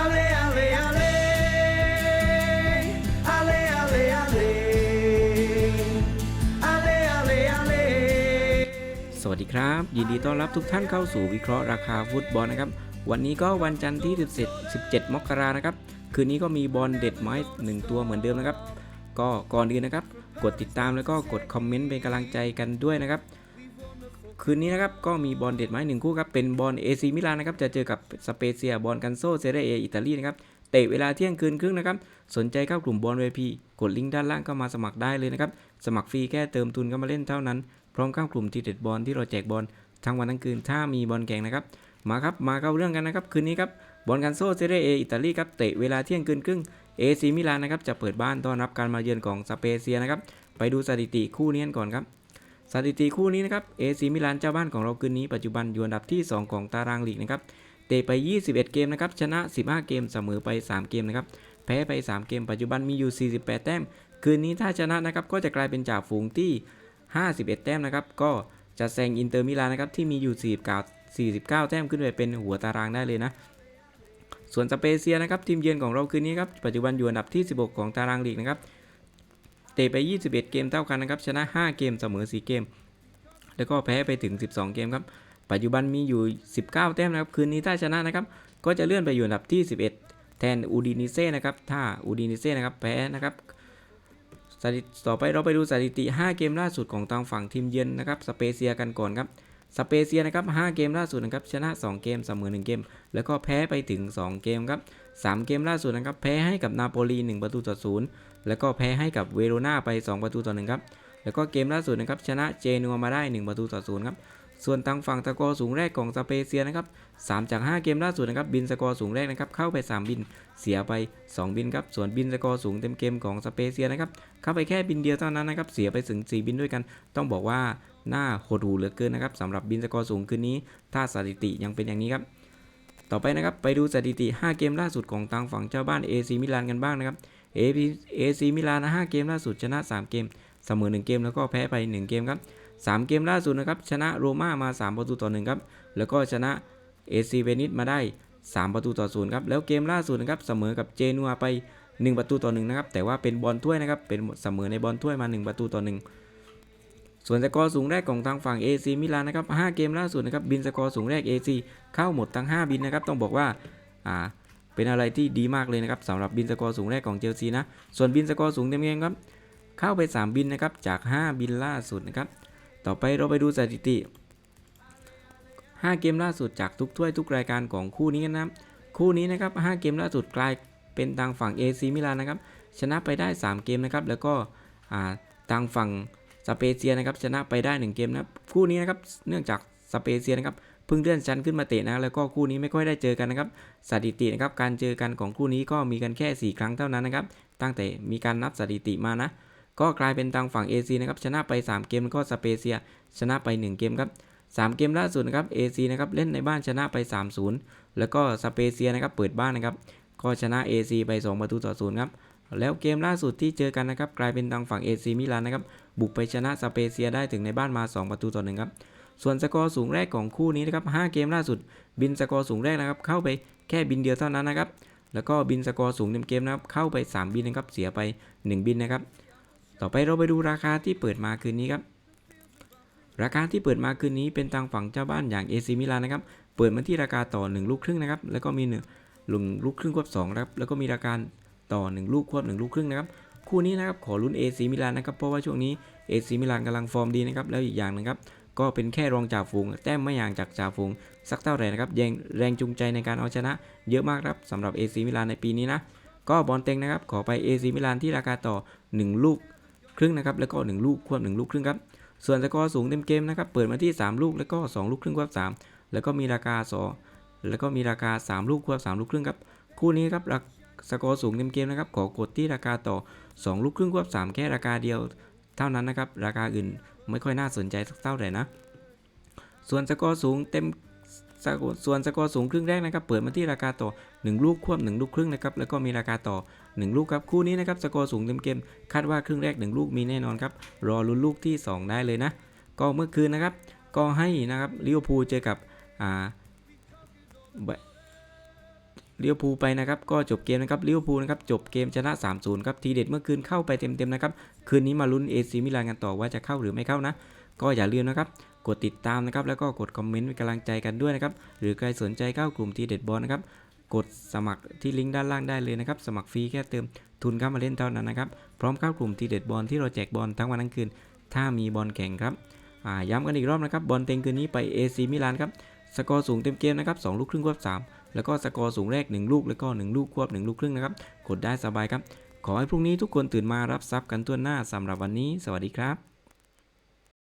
Ale, ale, ale. Ale, ale, ale. Ale, ale, ale. สวัสดีครับ ยินดีต้อนรับทุกท่านเข้าสู่วิเคราะห์ราคาฟุตบอลนะครับ วันนี้ก็วันจันทร์ที่ 17 17 มกรานะครับ คืนนี้ก็มีบอลเด็ดไม้หนึ่งตัวเหมือนเดิมนะครับ ก็ก่อนอื่นนะครับ กดติดตามแล้วก็กดคอมเมนต์เป็นกำลังใจกันด้วยนะครับ คืนนี้นะครับก็มีบอลเด็ดไม้หนึ่งคู่ครับเป็นบอลเอซีมิลานนะครับจะเจอกับสเปเซียบอลกันโซเซเรเออิตาลีนะครับเตะเวลาเที่ยงคืนครึ่งนะครับสนใจเข้ากลุ่มบอลเวพีกดลิงก์ด้านล่างก็มาสมัครได้เลยนะครับสมัครฟรีแค่เติมทุนก็มาเล่นเท่านั้น พร้อมเข้ากลุ่มทีเด็ดบอลที่เราแจกบอลทั้งวันทั้งคืนถ้ามีบอลแข่งนะครับมาครับมาเข้าเรื่องกันนะครับคืนนี้ครับบอลกันโซเซเรเออิตาลีครับเตะเวลาเที่ยงคืนครึ่งเอซีมิลานนะครับจะเปิดบ้านต้อนรับการมาเยือนของสเปเซียนะครับไปดูสถิติคู่นี้กันก่อนครับ สถิติคู่นี้นะครับเอซีมิลานเจ้าบ้านของเราคืนนี้ปัจจุบันอยู่อันดับที่ 2 ของตารางลีกนะครับเตะไป 21 เกมนะครับชนะ 15 เกมเสมอไป 3 เกมนะครับแพ้ไป 3 เกมปัจจุบันมีอยู่ 48 แต้ม คืนนี้ถ้าชนะนะครับก็จะกลายเป็นจ่าฝูงที่ 51 แต้มนะครับก็จะแซงอินเตอร์มิลานนะครับที่มีอยู่49 49 แต้มขึ้นไปเป็นหัวตารางได้เลยนะส่วนสเปเซียนะครับทีมเยือนของเราคืนนี้ครับปัจจุบันอยู่อันดับที่ 16 ของตารางลีกนะครับ เตะไป 21 เกมเท่ากันนะครับชนะ 5 เกมเสมอ 4 เกม แล้วก็แพ้ไปถึง 12 เกมครับปัจจุบันมีอยู่ 19 แต้มนะครับคืนนี้ถ้าชนะนะครับก็จะเลื่อนไปอยู่อันดับที่ 11 แทนอูดินิเซ่นะครับถ้าอูดินิเซ่นะครับแพ้นะครับสถิติต่อไปเราไปดูสถิติ 5 เกมล่าสุดของทางฝั่งทีมเยือนนะครับสเปเซียกันก่อนครับ สเปเซียนะครับ5เกมล่าสุดนะครับชนะ 2 เกมเสมอ1เกม แล้วก็แพ้ไปถึง 2 เกมครับ3เกมล่าสุดนะครับแพ้ให้กับนาโปลี1ประตูต่อ0แล้วก็แพ้ให้กับเวโรนาไป 2 ประตูต่อ1ครับแล้วก็เกมล่าสุดนะครับชนะเจนัวมาได้ 1 ประตูต่อ0ครับ ส่วนทางฝั่งตะกอร์สูงแรกของสเปเซียนะครับ3จาก 5 เกมล่าสุดนะครับบินสกอร์สูงแรกนะครับเข้าไป 3 บินเสียไป 2 บินครับส่วนบินสกอร์สูงเต็มเกมของสเปเซียนะครับเข้าไปแค่บินเดียวเท่านั้นนะครับเสียไปถึง 4 บินด้วยกัน ต้องบอกว่าหน่าโหดหูเหลือเกินนะครับสำหรับบินสกอร์สูงคืนนี้ ถ้าสถิติยังเป็นอย่างนี้ครับต่อไปนะครับไปดูสถิติ 5 เกมล่าสุดของทางฝั่งเจ้าบ้าน AC มิลานกันบ้างนะครับ AC มิลานนะ5เกมล่าสุดชนะ 3 เกมเสมอ 1 เกมแล้วก็แพ้ไป 1 เกมครับ 3 เกมล่าสุดนะครับชนะโรม่ามา 3 ประตูต่อ1ครับแล้วก็ชนะ AC เวนิสมาได้ 3 ประตูต่อ0ครับแล้วเกมล่าสุดนะครับเสมอกับเจนัวไป 1 ประตูต่อ1นะครับแต่ว่าเป็นบอลถ้วยนะครับเป็นเสมอในบอลถ้วยมา 1 ประตูต่อ1ส่วนสกอร์สูงแรกของทางฝั่ง AC มิลานนะครับ5เกมล่าสุดนะครับบินสกอร์สูงแรก AC เข้าหมดทั้ง 5 บินนะครับต้องบอกว่าอ่าเป็นอะไรที่ดีมากเลยนะครับสำหรับบินสกอร์สูงแรกของเชลซีนะส่วนบินสกอร์สูงเต็มเกมครับเข้าไป 3 บินนะครับจาก 5 บินล่าสุดนะครับ ต่อไปเราไปดูสถิติ 5 เกมล่าสุดจากทุกถ้วยทุกรายการของคู่นี้กันนะครับ คู่นี้นะครับ 5 เกมล่าสุดกลายเป็นทางฝั่ง AC มิลานนะครับ ชนะไปได้ 3 เกมนะครับ แล้วก็อ่าทางฝั่งสเปเซียนะครับ ชนะไปได้ 1 เกมนะครับ คู่นี้นะครับ เนื่องจากสเปเซียนะครับเพิ่งเลื่อนชั้นขึ้นมาเตะนะ แล้วก็คู่นี้ไม่ค่อยได้เจอกันนะครับ สถิตินะครับ การเจอกันของคู่นี้ก็มีกันแค่ 4 ครั้งเท่านั้นนะครับ ตั้งแต่มีการนับสถิติมานะ ก็กลายเป็นทางฝั่ง AC นะครับชนะไป 3 เกมแล้วก็สเปเซียชนะไป 1 เกมครับ3เกมล่าสุดนะครับ AC นะครับเล่นในบ้านชนะไป 3-0 แล้วก็สเปเซียนะครับเปิดบ้านนะครับก็ชนะ AC ไป 2 ประตูต่อ0ครับแล้วเกมล่าสุดที่เจอกันนะครับกลายเป็นทางฝั่ง AC มิลานนะครับบุกไปชนะสเปเซียได้ถึงในบ้านมา 2 ประตูต่อ1ครับส่วนสกอร์สูงแรกของคู่นี้นะครับ5เกมล่าสุด บินสกอร์สูงแรกนะครับเข้าไปแค่บินเดียวเท่านั้นนะครับแล้วก็บินสกอร์สูงเต็มเกมนะครับเข้าไป 3 บินนะครับเสียไป 1 บินนะครับ ต่อไปเราไปดูราคาที่เปิดมาคืนนี้ครับ ราคาที่เปิดมาคืนนี้เป็นทางฝั่งเจ้าบ้านอย่าง AC มิลานนะครับ เปิดมาที่ราคาต่อ 1 ลูกครึ่งนะครับ แล้วก็มี1ลุงลูกครึ่งควบ2ครับ แล้วก็มีราคาต่อ 1 ลูกควบ 1 ลูกครึ่งนะครับ คู่นี้นะครับขอลุ้น AC มิลานนะครับ เพราะว่าช่วงนี้ AC มิลานกำลังฟอร์มดีนะครับ แล้วอีกอย่างนึงครับ ก็เป็นแค่รองจ่าฝูง แต้มไม่ห่างจากจ่าฝูงสักเท่าไหร่นะครับยังแรงจูงใจในการเอาชนะ เยอะมากครับสำหรับ AC มิลานในปีนี้นะ ก็บอลเต็งนะครับ ขอไป AC มิลานที่ราคาต่อ 1 ลูก รึ่งนะครับแล้วก็ 1 ลูกควบ1ลูกครึ่งครับส่วนสกอร์สูงเต็มเกมนะครับเปิดมาที่ 3 ลูกแล้วก็ 2 ลูกครึ่งควบ3 แล้วก็มีราคา2แล้วก็มีราคา 3 ลูกควบ3 ลูกครึ่งครับคู่นี้ครับรสกอร์สูงเต็มเกมนะครับขอกดที่ราคาต่อ 2 ลูกครึ่งควบ3แค่ราคาเดียวเท่านั้นนะครับราคาอื่นไม่ค่อยน่าสนใจสักเท่าไหร่นะส่วนสกอร์สูงเต็ม สกส่วนสกอร์สูงครึ่งแรกนะครับเปิดมาที่ราคาต่อ 1 ลูกควบ 1 ลูกครึ่งนะครับแล้วก็มีราคาต่อ 1 ลูกครับคู่นี้นะครับสกอร์สูงเต็มเกมคาดว่าครึ่งแรก 1 ลูกมีแน่นอนครับรอลุ้นลูกที่ 2 ได้เลยนะ ก็เมื่อคืนนะครับก็ให้นะครับลิเวอร์พูลเจอกับอ่าลิเวอร์พูลไปนะครับก็จบเกมนะครับลิเวอร์พูลนะครับจบเกมชนะ 3-0 ครับทีเด็ดเมื่อคืนเข้าไปเต็มๆนะครับคืนนี้มาลุ้นเอซีมิลานกันต่อว่าจะเข้าหรือไม่เข้านะ ก็อย่าลืมนะครับ กดติดตามนะครับ แล้วก็กดคอมเมนต์เป็นกำลังใจกันด้วยนะครับ หรือใครสนใจเข้ากลุ่มทีเด็ดบอลนะครับ กดสมัครที่ลิงก์ด้านล่างได้เลยนะครับ สมัครฟรีแค่เติมทุนเข้ามาเล่นเท่านั้นนะครับ พร้อมเข้ากลุ่มทีเด็ดบอลที่เราแจกบอลทั้งวันทั้งคืน ถ้ามีบอลแข่งครับย้ำกันอีกรอบนะครับบอลเต็งคืนนี้ไป AC มิลานครับสกอร์สูงเต็มเกมนะครับ2ลูกครึ่งควบ 3 แล้วก็สกอร์สูงแรก 1 ลูก แล้วก็ 1 ลูกควบ 1 ลูกครึ่งนะครับ กดได้สบายครับ ขอให้พรุ่งนี้ทุกคนตื่นมารับทรัพย์กันทั่วหน้าสำหรับวันนี้ สวัสดีครับ